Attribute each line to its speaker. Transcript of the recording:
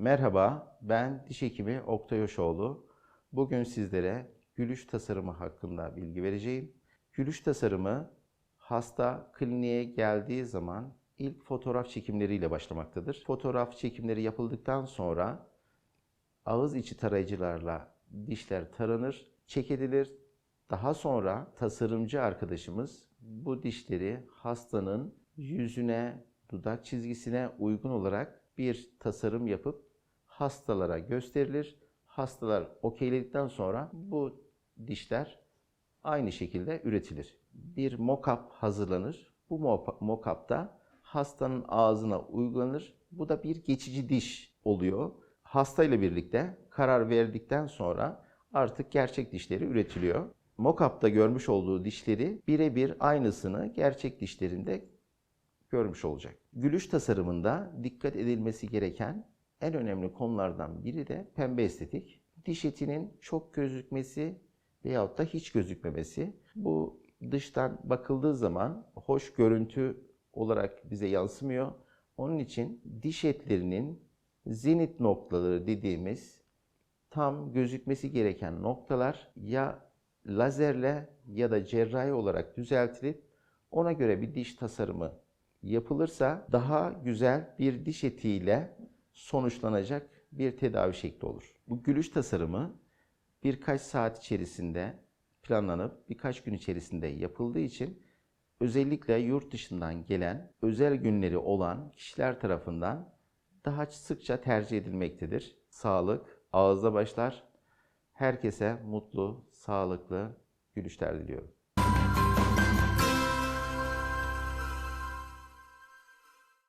Speaker 1: Merhaba, ben diş hekimi Oktay Hoşoğlu. Bugün sizlere gülüş tasarımı hakkında bilgi vereceğim. Gülüş tasarımı hasta kliniğe geldiği zaman ilk fotoğraf çekimleriyle başlamaktadır. Fotoğraf çekimleri yapıldıktan sonra ağız içi tarayıcılarla dişler taranır, çek edilir. Daha sonra tasarımcı arkadaşımız bu dişleri hastanın yüzüne, dudak çizgisine uygun olarak bir tasarım yapıp hastalara gösterilir. Hastalar okeyledikten sonra bu dişler aynı şekilde üretilir. Bir mock-up hazırlanır. Bu mock-up'ta hastanın ağzına uygulanır. Bu da bir geçici diş oluyor. Hasta ile birlikte karar verdikten sonra artık gerçek dişleri üretiliyor. Mock-up'ta görmüş olduğu dişleri birebir aynısını gerçek dişlerinde görmüş olacak. Gülüş tasarımında dikkat edilmesi gereken en önemli konulardan biri de pembe estetik. Diş etinin çok gözükmesi veyahut da hiç gözükmemesi. Bu dıştan bakıldığı zaman hoş görüntü olarak bize yansımıyor. Onun için diş etlerinin zenit noktaları dediğimiz tam gözükmesi gereken noktalar ya lazerle ya da cerrahi olarak düzeltilip ona göre bir diş tasarımı yapılırsa daha güzel bir diş etiyle sonuçlanacak bir tedavi şekli olur. Bu gülüş tasarımı birkaç saat içerisinde planlanıp birkaç gün içerisinde yapıldığı için özellikle yurt dışından gelen özel günleri olan kişiler tarafından daha sıkça tercih edilmektedir. Sağlık ağızda başlar. Herkese mutlu, sağlıklı gülüşler diliyorum.